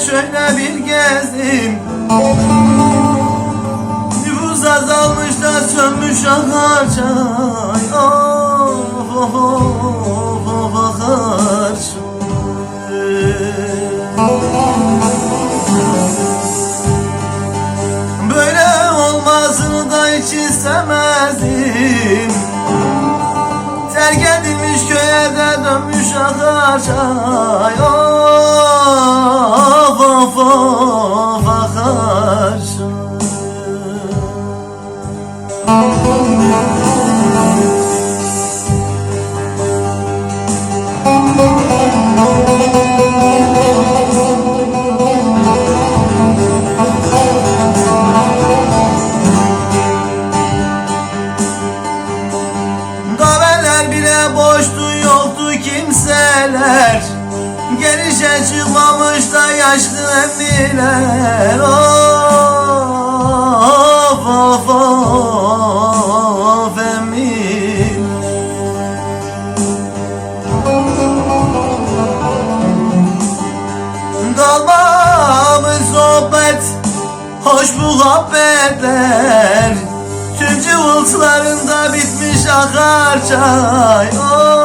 şöyle bir gezdim. Nüfus azalmış da sönmüş akar çay. Of of of of çay. Böyle olmasını da hiç istemezdim. Terk edilmiş köye de dönmüş akar çay. Of Gelişe çıkmamış da yaşlı emmiler. Of of of emmiler. Kalmamış sohbet Hoş muhabbetler. Tüm cıvıltılarında bitmiş akar çay. Of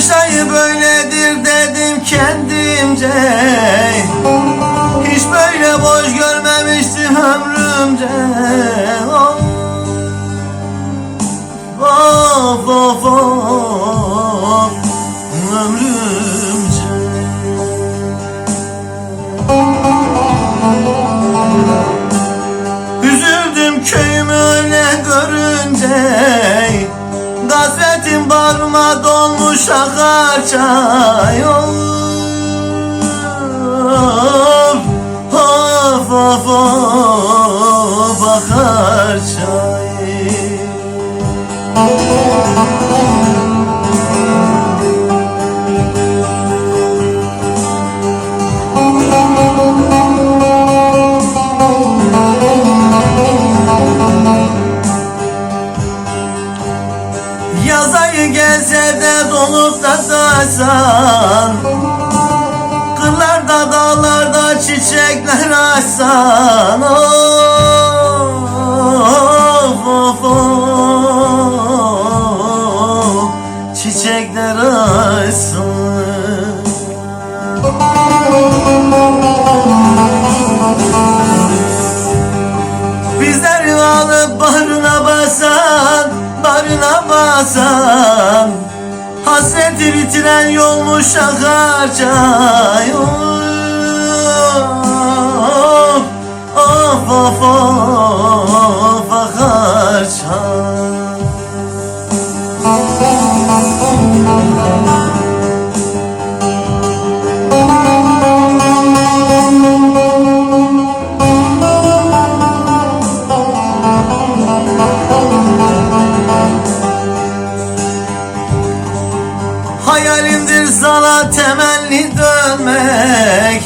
Kış böyledir dedim kendimce. Hiç böyle boş görmemiştim ömrümce of of, of ömrümce Üzüldüm köyümü öyle görünce Gazetin bağrıma dolmuş akar çay Of gelse de dolup da taşsan. Kırlarda dağlarda çiçekler açsan. Of of of Çiçekler açsan Bizleri alıp barına basan, barına basan Hasreti bitiren yolmuş akar çay Sana temelli dönmek.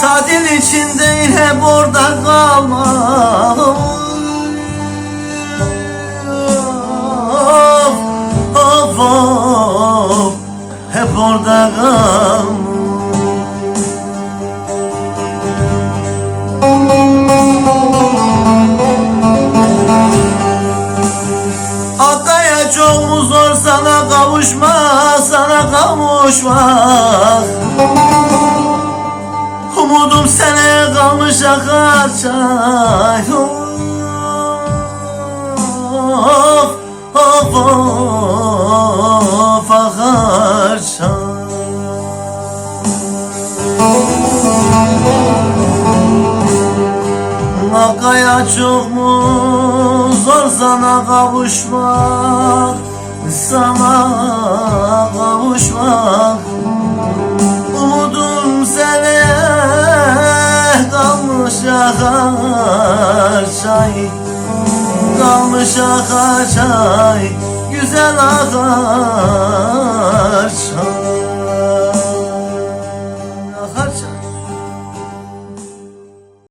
Tatil için değil hep orada kalmak. Of of of. Hep orada kalmak kavuşmak, sana kavuşmak. Umudum seneye kalmış akar çay. Of of of akar çay. Vakaya çok mu zor sana kavuşmak sana kavuşmak Umudum seneye kalmış akar çay. Kalmış akar çay Güzel akar çay